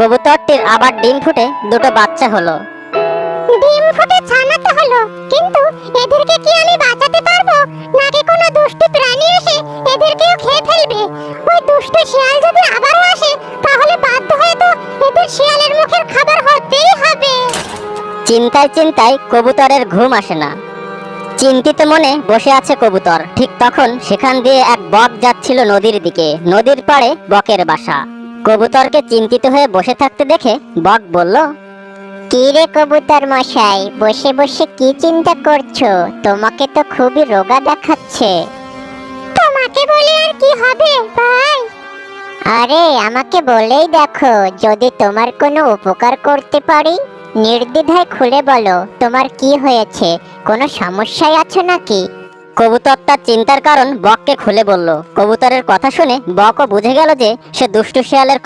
কবুতরটির আবার ডিম ফুটে দুটো বাচ্চা হলো। ডিম ফুটে ছানাতে হলো কিন্তু এদেরকে কি আমি বাঁচাতে পারব? নাকি কোনো দুষ্টু প্রাণী এসে এদেরকেও খেয়ে ফেলবে। ওই দুষ্টু শিয়াল যদি আবারও আসে তাহলে বাধ্য হয়ে তো এদের শিয়ালের মুখের খাবার হতেই হবে। চিন্তায় চিন্তায় কবুতরের ঘুম আসে না। চিন্তিত মনে বসে আছে কবুতর। ঠিক তখন সেখান দিয়ে এক বক যাচ্ছিল নদীর দিকে। নদীর পাড়ে বকের বাসা। কবুতরকে চিন্তিত হয়ে বসে থাকতে দেখে বক বলল, কি রে কবুতর মশাই, বসে বসে কি চিন্তা করছ? তোমাকে তো খুবই রোগা দেখাচ্ছে। তোমাকে বলে আর কি হবে, ভাই? আরে, আমাকে বলেই দেখো, যদি তোমার কোনো উপকার করতে পারি, নির্দ্বিধায় খুলে বলো, তোমার কি হয়েছে? কোনো সমস্যায় আছো নাকি? কবুতর তার চিন্তার কারণ বককে খুলে বলল। কবুতরের কথা শুনে বকও বুঝে গেল যে সে দুষ্টু শিয়ালের